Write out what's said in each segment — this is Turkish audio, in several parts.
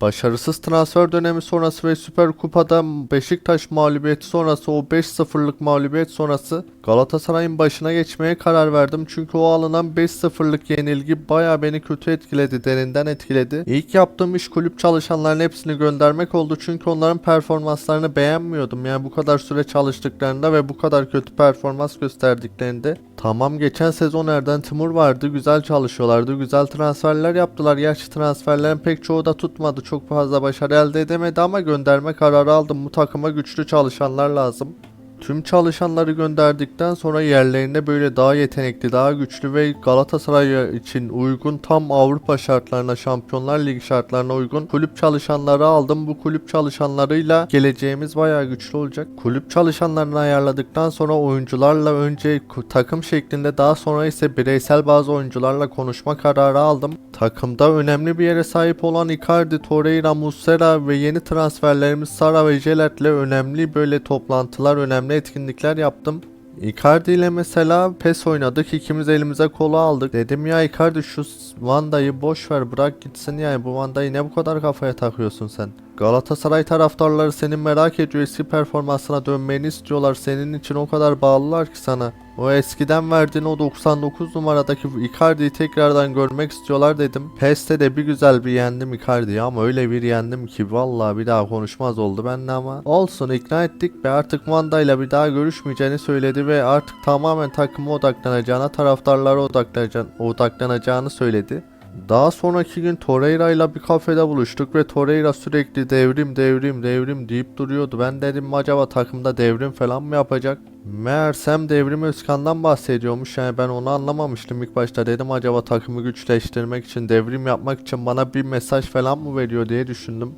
Başarısız transfer dönemi sonrası ve Süper Kupa'da Beşiktaş mağlubiyeti sonrası o 5-0'lık mağlubiyet sonrası Galatasaray'ın başına geçmeye karar verdim. Çünkü o alınan 5-0'lık yenilgi baya beni kötü etkiledi, derinden etkiledi. İlk yaptığım iş kulüp çalışanların hepsini göndermek oldu. Çünkü onların performanslarını beğenmiyordum. Yani bu kadar süre çalıştıklarında ve bu kadar kötü performans gösterdiklerinde. Tamam geçen sezon Erden Timur vardı. Güzel çalışıyorlardı. Güzel transferler yaptılar. Gerçi transferlerin pek çoğu da tutmadı. Çok fazla başarı elde edemedi ama gönderme kararı aldım. Bu takıma güçlü çalışanlar lazım. Tüm çalışanları gönderdikten sonra yerlerine böyle daha yetenekli, daha güçlü ve Galatasaray için uygun tam Avrupa şartlarına, Şampiyonlar Ligi şartlarına uygun kulüp çalışanları aldım. Bu kulüp çalışanlarıyla geleceğimiz bayağı güçlü olacak. Kulüp çalışanlarını ayarladıktan sonra oyuncularla önce takım şeklinde daha sonra ise bireysel bazı oyuncularla konuşma kararı aldım. Takımda önemli bir yere sahip olan Icardi, Torreira, Muslera ve yeni transferlerimiz Sara ve Jelet'le önemli böyle toplantılar, önemli etkinlikler yaptım. Icardi ile mesela PES oynadık. ikimiz elimize kola aldık. Dedim ya Icardi şu Vanda'yı boş ver bırak gitsin yani bu Vanda'yı ne bu kadar kafaya takıyorsun sen? Galatasaray taraftarları seni merak ediyor. Eski performansına dönmeni istiyorlar. Senin için o kadar bağlılar ki sana. O eskiden verdiğin o 99 numaradaki Icardi'yi tekrardan görmek istiyorlar dedim. PES'te de bir güzel bir yendim Icardi'yi ama öyle bir yendim ki vallahi bir daha konuşmaz oldu benimle ama. Olsun ikna ettik ve artık Wanda ile bir daha görüşmeyeceğini söyledi ve artık tamamen takıma odaklanacağına, taraftarlara odaklanacağını söyledi. Daha sonraki gün Torreira ile bir kafede buluştuk ve Torreira sürekli devrim devrim devrim deyip duruyordu. Ben dedim acaba takımda devrim falan mı yapacak? Meğersem devrim Özkan'dan bahsediyormuş yani ben onu anlamamıştım ilk başta dedim acaba takımı güçleştirmek için devrim yapmak için bana bir mesaj falan mı veriyor diye düşündüm.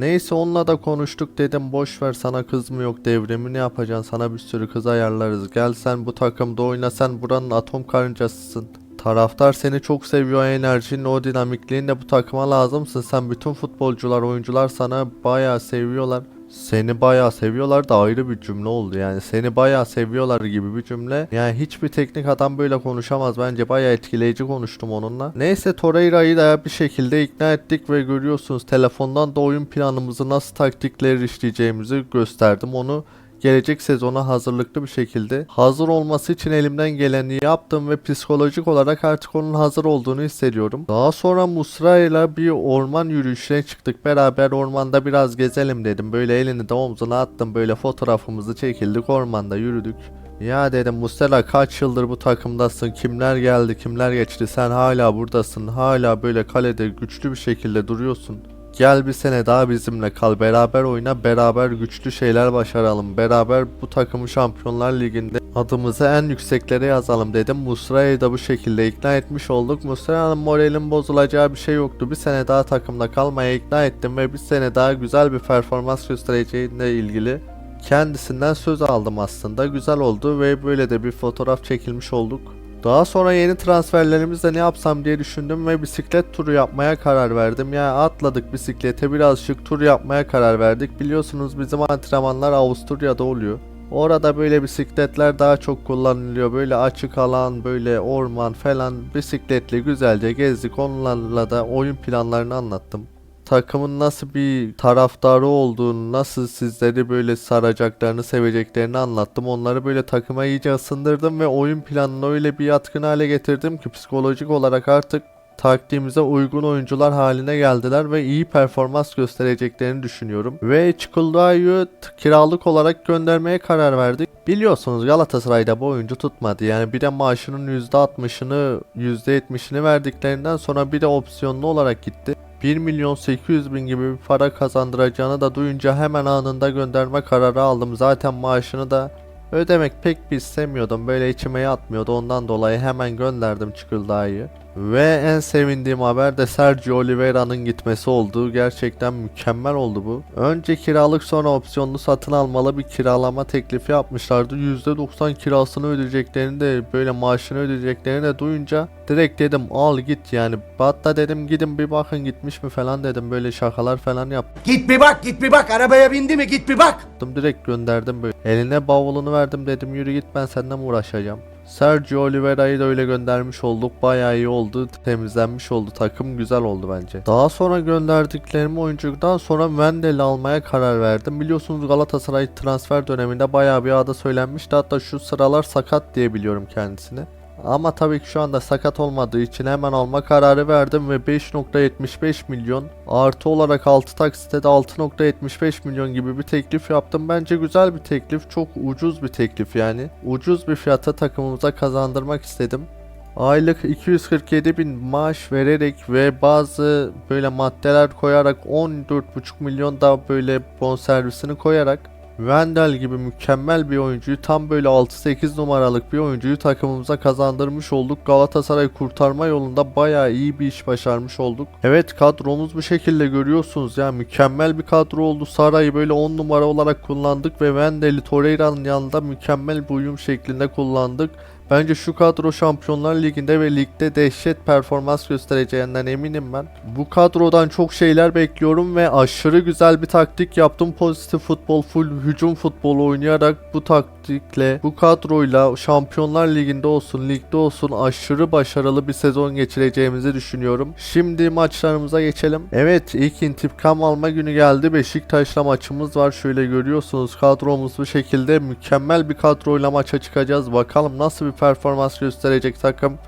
Neyse onunla da konuştuk dedim boş ver sana kız mı yok devrimi ne yapacaksın sana bir sürü kız ayarlarız gel sen bu takımda oyna sen buranın atom karıncasısın. Taraftar seni çok seviyor enerjinin o dinamikliğinle bu takıma lazımsın sen bütün futbolcular oyuncular sana bayağı seviyorlar. Seni bayağı seviyorlar da ayrı bir cümle oldu yani seni bayağı seviyorlar gibi bir cümle. Yani hiçbir teknik adam böyle konuşamaz bence bayağı etkileyici konuştum onunla. Neyse Torreira'yı da bir şekilde ikna ettik ve görüyorsunuz telefondan da oyun planımızı nasıl taktikler işleyeceğimizi gösterdim onu gelecek sezona hazırlıklı bir şekilde hazır olması için elimden geleni yaptım ve psikolojik olarak artık onun hazır olduğunu hissediyorum. Daha sonra Musra ile bir orman yürüyüşüne çıktık. Beraber ormanda biraz gezelim dedim. Böyle elini de omzuna attım. Böyle fotoğrafımızı çekildik ormanda yürüdük. Ya dedim Mustela kaç yıldır bu takımdasın? Kimler geldi, kimler geçti? Sen hala buradasın. Hala böyle kalede güçlü bir şekilde duruyorsun. Gel bir sene daha bizimle kal. Beraber oyna, beraber güçlü şeyler başaralım. Beraber bu takımı Şampiyonlar Ligi'nde adımızı en yükseklere yazalım dedim. Musra'yı da bu şekilde ikna etmiş olduk. Musra'nın moralin bozulacağı bir şey yoktu. Bir sene daha takımda kalmaya ikna ettim ve bir sene daha güzel bir performans göstereceğine ilgili kendisinden söz aldım aslında. Güzel oldu ve böyle de bir fotoğraf çekilmiş olduk. Daha sonra yeni transferlerimizde ne yapsam diye düşündüm ve bisiklet turu yapmaya karar verdim. Yani atladık bisiklete birazcık tur yapmaya karar verdik. Biliyorsunuz bizim antrenmanlar Avusturya'da oluyor. Orada böyle bisikletler daha çok kullanılıyor. Böyle açık alan, böyle orman falan bisikletle güzelce gezdik. Onlarla da oyun planlarını anlattım takımın nasıl bir taraftarı olduğunu, nasıl sizleri böyle saracaklarını, seveceklerini anlattım. Onları böyle takıma iyice ısındırdım ve oyun planını öyle bir yatkın hale getirdim ki psikolojik olarak artık taktiğimize uygun oyuncular haline geldiler ve iyi performans göstereceklerini düşünüyorum. Ve Çikuldao'yu t- kiralık olarak göndermeye karar verdik. Biliyorsunuz Galatasaray'da bu oyuncu tutmadı. Yani bir de maaşının %60'ını %70'ini verdiklerinden sonra bir de opsiyonlu olarak gitti. 1 milyon 800 bin gibi bir para kazandıracağını da duyunca hemen anında gönderme kararı aldım. Zaten maaşını da ödemek pek bir istemiyordum. Böyle içime yatmıyordu. Ondan dolayı hemen gönderdim Çikıldağ'ı. Ve en sevindiğim haber de Sergio Oliveira'nın gitmesi oldu. Gerçekten mükemmel oldu bu. Önce kiralık sonra opsiyonlu satın almalı bir kiralama teklifi yapmışlardı. %90 kirasını ödeyeceklerini de böyle maaşını ödeyeceklerini de duyunca direkt dedim al git yani. Hatta dedim gidin bir bakın gitmiş mi falan dedim. Böyle şakalar falan yaptım. Git bir bak git bir bak arabaya bindi mi git bir bak. Direkt gönderdim böyle. Eline bavulunu verdim dedim yürü git ben senden uğraşacağım. Sergio Oliveira'yı da öyle göndermiş olduk. Bayağı iyi oldu. Temizlenmiş oldu. Takım güzel oldu bence. Daha sonra gönderdiklerimi oyuncudan sonra Wendel'i almaya karar verdim. Biliyorsunuz Galatasaray transfer döneminde bayağı bir adı söylenmişti. Hatta şu sıralar sakat diye biliyorum kendisini. Ama tabii ki şu anda sakat olmadığı için hemen alma kararı verdim ve 5.75 milyon artı olarak 6 taksitte de 6.75 milyon gibi bir teklif yaptım. Bence güzel bir teklif. Çok ucuz bir teklif yani. Ucuz bir fiyata takımımıza kazandırmak istedim. Aylık 247 bin maaş vererek ve bazı böyle maddeler koyarak 14,5 milyon da böyle bonservisini koyarak Wendel gibi mükemmel bir oyuncuyu tam böyle 6-8 numaralık bir oyuncuyu takımımıza kazandırmış olduk. Galatasaray kurtarma yolunda bayağı iyi bir iş başarmış olduk. Evet kadromuz bu şekilde görüyorsunuz ya mükemmel bir kadro oldu. Saray'ı böyle 10 numara olarak kullandık ve Wendel'i Torreira'nın yanında mükemmel bir uyum şeklinde kullandık. Bence şu kadro Şampiyonlar Ligi'nde ve ligde dehşet performans göstereceğinden eminim ben. Bu kadrodan çok şeyler bekliyorum ve aşırı güzel bir taktik yaptım. Pozitif futbol, full hücum futbolu oynayarak bu taktikle, bu kadroyla Şampiyonlar Ligi'nde olsun, ligde olsun aşırı başarılı bir sezon geçireceğimizi düşünüyorum. Şimdi maçlarımıza geçelim. Evet, ilk intikam alma günü geldi. Beşiktaş'la maçımız var. Şöyle görüyorsunuz kadromuz bu şekilde mükemmel bir kadroyla maça çıkacağız. Bakalım nasıl bir performans gösterecek takım.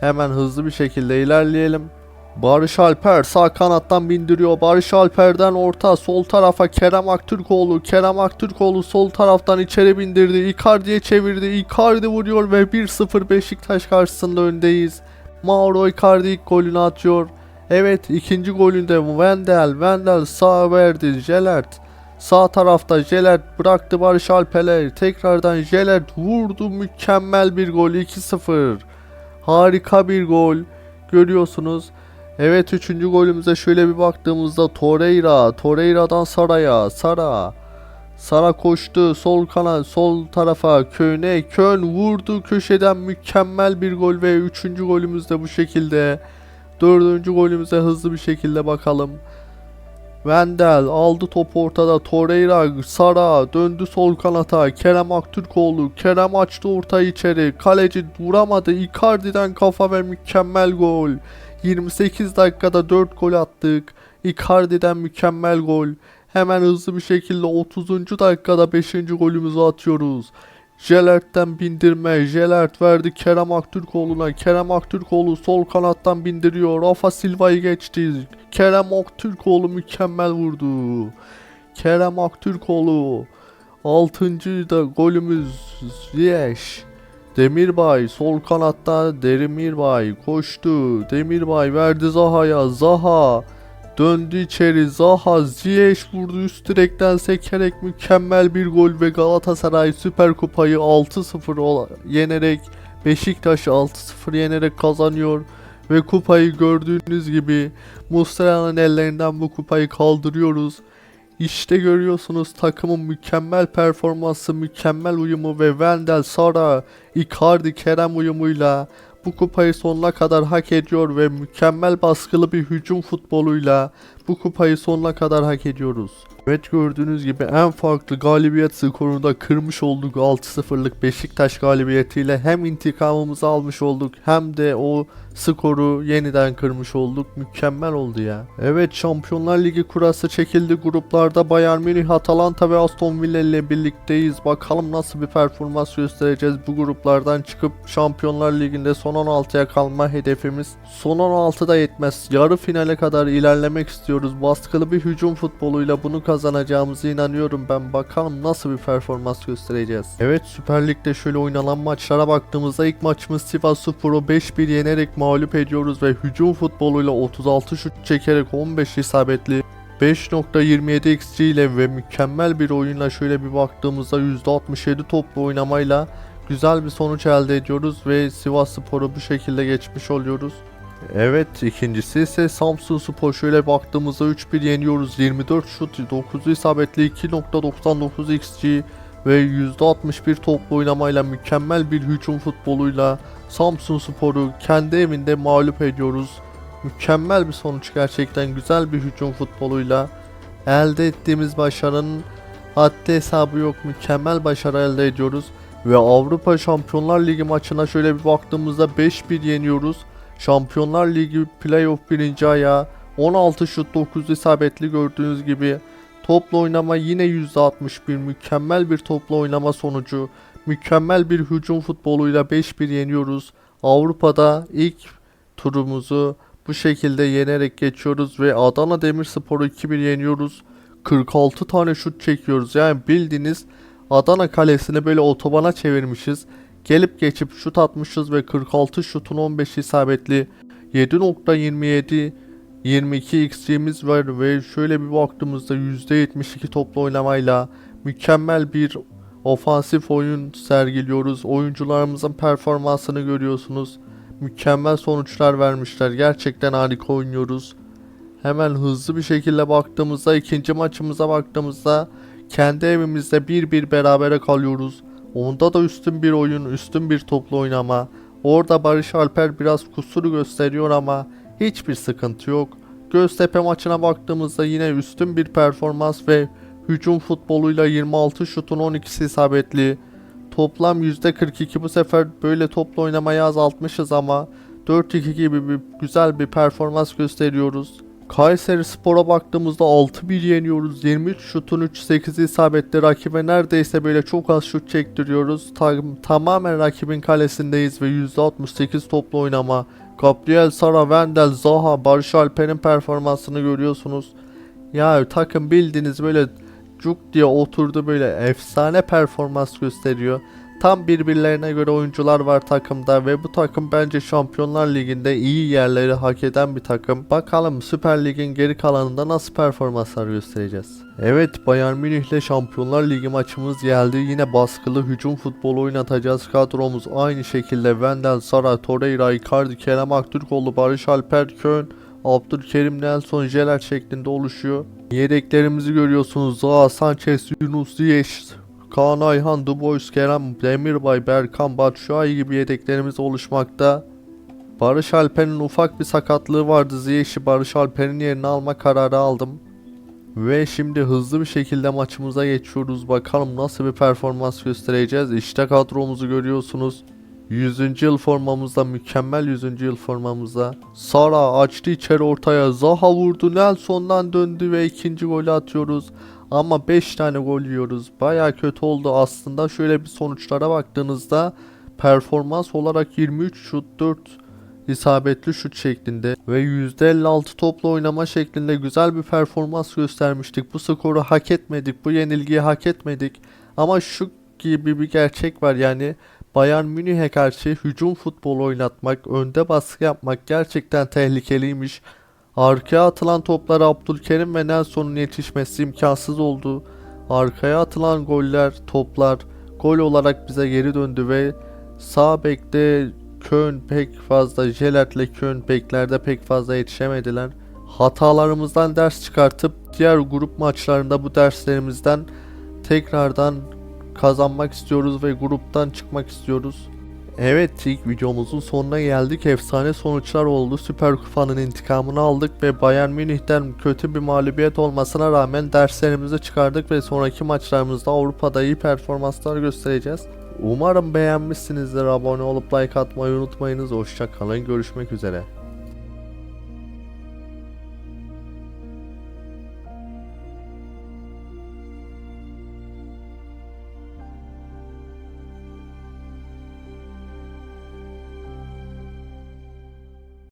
Hemen hızlı bir şekilde ilerleyelim. Barış Alper sağ kanattan bindiriyor. Barış Alper'den orta sol tarafa Kerem Aktürkoğlu. Kerem Aktürkoğlu sol taraftan içeri bindirdi. Icardi'ye çevirdi. Icardi vuruyor ve 1-0 Beşiktaş karşısında öndeyiz. Mauro Icardi ilk golünü atıyor. Evet ikinci golünde Wendel. Wendel sağ verdi. Jelert. Sağ tarafta Jelert bıraktı Barış Alper'e. Tekrardan Jelert vurdu. Mükemmel bir gol 2-0. Harika bir gol. Görüyorsunuz. Evet üçüncü golümüze şöyle bir baktığımızda Torreira. Torreira'dan Sara'ya. Sara. Sara koştu sol kana sol tarafa Köln'e Köln vurdu köşeden mükemmel bir gol ve üçüncü golümüz de bu şekilde. Dördüncü golümüze hızlı bir şekilde bakalım. Wendel aldı topu ortada. Torreira, Sara döndü sol kanata. Kerem Aktürkoğlu. Kerem açtı ortayı içeri. Kaleci vuramadı. Icardi'den kafa ve mükemmel gol. 28 dakikada 4 gol attık. Icardi'den mükemmel gol. Hemen hızlı bir şekilde 30. dakikada 5. golümüzü atıyoruz. Jelert'ten bindirme. Jelert verdi Kerem Aktürkoğlu'na. Kerem Aktürkoğlu sol kanattan bindiriyor. Rafa Silva'yı geçti. Kerem Aktürkoğlu mükemmel vurdu. Kerem Aktürkoğlu. 6. da golümüz Ziyech. Demirbay sol kanatta Demirbay koştu. Demirbay verdi Zaha'ya. Zaha döndü içeri. Zaha Ziyech vurdu üst direkten sekerek mükemmel bir gol ve Galatasaray Süper Kupayı 6-0 ola- yenerek Beşiktaş'ı 6-0 yenerek kazanıyor ve kupayı gördüğünüz gibi Muslera'nın ellerinden bu kupayı kaldırıyoruz. İşte görüyorsunuz takımın mükemmel performansı, mükemmel uyumu ve Wendel, Sara, Icardi, Kerem uyumuyla bu kupayı sonuna kadar hak ediyor ve mükemmel baskılı bir hücum futboluyla bu kupayı sonuna kadar hak ediyoruz. Evet gördüğünüz gibi en farklı galibiyet skorunu da kırmış olduk 6-0'lık Beşiktaş galibiyetiyle hem intikamımızı almış olduk hem de o skoru yeniden kırmış olduk. Mükemmel oldu ya. Evet Şampiyonlar Ligi kurası çekildi. Gruplarda Bayern Münih, Atalanta ve Aston Villa ile birlikteyiz. Bakalım nasıl bir performans göstereceğiz bu gruplardan çıkıp Şampiyonlar Ligi'nde son 16'ya kalma hedefimiz. Son 16'da yetmez. Yarı finale kadar ilerlemek istiyoruz. Baskılı bir hücum futboluyla bunu kazanacağımıza inanıyorum ben. Bakalım nasıl bir performans göstereceğiz. Evet Süper Lig'de şöyle oynanan maçlara baktığımızda ilk maçımız Sivas Spor'u 5-1 yenerek mağlup ediyoruz ve hücum futboluyla 36 şut çekerek 15 isabetli 5.27 XG ile ve mükemmel bir oyunla şöyle bir baktığımızda %67 toplu oynamayla güzel bir sonuç elde ediyoruz ve Sivas Spor'u bu şekilde geçmiş oluyoruz. Evet ikincisi ise Samsun Spor şöyle baktığımızda 3-1 yeniyoruz 24 şut 9 isabetli 2.99 XG ve %61 toplu oynamayla mükemmel bir hücum futboluyla Samsun Spor'u kendi evinde mağlup ediyoruz. Mükemmel bir sonuç gerçekten güzel bir hücum futboluyla elde ettiğimiz başarının haddi hesabı yok mükemmel başarı elde ediyoruz. Ve Avrupa Şampiyonlar Ligi maçına şöyle bir baktığımızda 5-1 yeniyoruz. Şampiyonlar Ligi playoff birinci ayağı 16 şut 9 isabetli gördüğünüz gibi. Topla oynama yine %61 mükemmel bir topla oynama sonucu. Mükemmel bir hücum futboluyla 5-1 yeniyoruz. Avrupa'da ilk turumuzu bu şekilde yenerek geçiyoruz ve Adana Demirspor'u 2-1 yeniyoruz. 46 tane şut çekiyoruz. Yani bildiğiniz Adana kalesini böyle otobana çevirmişiz. Gelip geçip şut atmışız ve 46 şutun 15 isabetli 7.27 22 XG'miz var ve şöyle bir baktığımızda %72 toplu oynamayla mükemmel bir ofansif oyun sergiliyoruz. Oyuncularımızın performansını görüyorsunuz. Mükemmel sonuçlar vermişler. Gerçekten harika oynuyoruz. Hemen hızlı bir şekilde baktığımızda ikinci maçımıza baktığımızda kendi evimizde 1-1 berabere kalıyoruz. Onda da üstün bir oyun, üstün bir toplu oynama. Orada Barış Alper biraz kusuru gösteriyor ama hiçbir sıkıntı yok. Göztepe maçına baktığımızda yine üstün bir performans ve hücum futboluyla 26 şutun 12'si isabetli. Toplam %42 bu sefer böyle toplu oynamayı azaltmışız ama 4-2 gibi bir güzel bir performans gösteriyoruz. Kayseri Spor'a baktığımızda 6-1 yeniyoruz. 23 şutun 3-8 isabetli rakibe neredeyse böyle çok az şut çektiriyoruz. Ta- tamamen rakibin kalesindeyiz ve %68 toplu oynama. Gabriel Sara, Wendel, Zaha, Barış Alper'in performansını görüyorsunuz. Ya takım bildiğiniz böyle cuk diye oturdu böyle efsane performans gösteriyor. Tam birbirlerine göre oyuncular var takımda ve bu takım bence Şampiyonlar Ligi'nde iyi yerleri hak eden bir takım. Bakalım Süper Lig'in geri kalanında nasıl performanslar göstereceğiz. Evet Bayern Münih ile Şampiyonlar Ligi maçımız geldi. Yine baskılı hücum futbolu oynatacağız. Kadromuz aynı şekilde Wendel, Sara, Torreira, Icardi, Kerem Aktürkoğlu, Barış Alper, Kön, Abdülkerim, Nelson, Jeler şeklinde oluşuyor. Yedeklerimizi görüyorsunuz. Zaha, Sanchez, Yunus, Ziyech, Kaan Ayhan, Dubois, Kerem, Demirbay, Berkan, Batshuayi gibi yedeklerimiz oluşmakta. Barış Alper'in ufak bir sakatlığı vardı. Ziyech'i Barış Alper'in yerine alma kararı aldım. Ve şimdi hızlı bir şekilde maçımıza geçiyoruz. Bakalım nasıl bir performans göstereceğiz. İşte kadromuzu görüyorsunuz. 100. yıl formamızda mükemmel 100. yıl formamızda. Sara açtı içeri ortaya. Zaha vurdu. Nelson'dan döndü ve ikinci golü atıyoruz. Ama 5 tane gol yiyoruz. Baya kötü oldu aslında. Şöyle bir sonuçlara baktığınızda performans olarak 23 şut 4 isabetli şut şeklinde ve %56 topla oynama şeklinde güzel bir performans göstermiştik. Bu skoru hak etmedik. Bu yenilgiyi hak etmedik. Ama şu gibi bir gerçek var yani Bayern Münih'e karşı hücum futbolu oynatmak, önde baskı yapmak gerçekten tehlikeliymiş. Arkaya atılan toplara Abdülkerim ve Nelson'un yetişmesi imkansız oldu. Arkaya atılan goller, toplar gol olarak bize geri döndü ve sağ bekte Köln pek fazla, Jelert'le Köln beklerde pek fazla yetişemediler. Hatalarımızdan ders çıkartıp diğer grup maçlarında bu derslerimizden tekrardan kazanmak istiyoruz ve gruptan çıkmak istiyoruz. Evet ilk videomuzun sonuna geldik. Efsane sonuçlar oldu. Süper Kupa'nın intikamını aldık ve Bayern Münih'ten kötü bir mağlubiyet olmasına rağmen derslerimizi çıkardık ve sonraki maçlarımızda Avrupa'da iyi performanslar göstereceğiz. Umarım beğenmişsinizdir. Abone olup like atmayı unutmayınız. Hoşça kalın. Görüşmek üzere.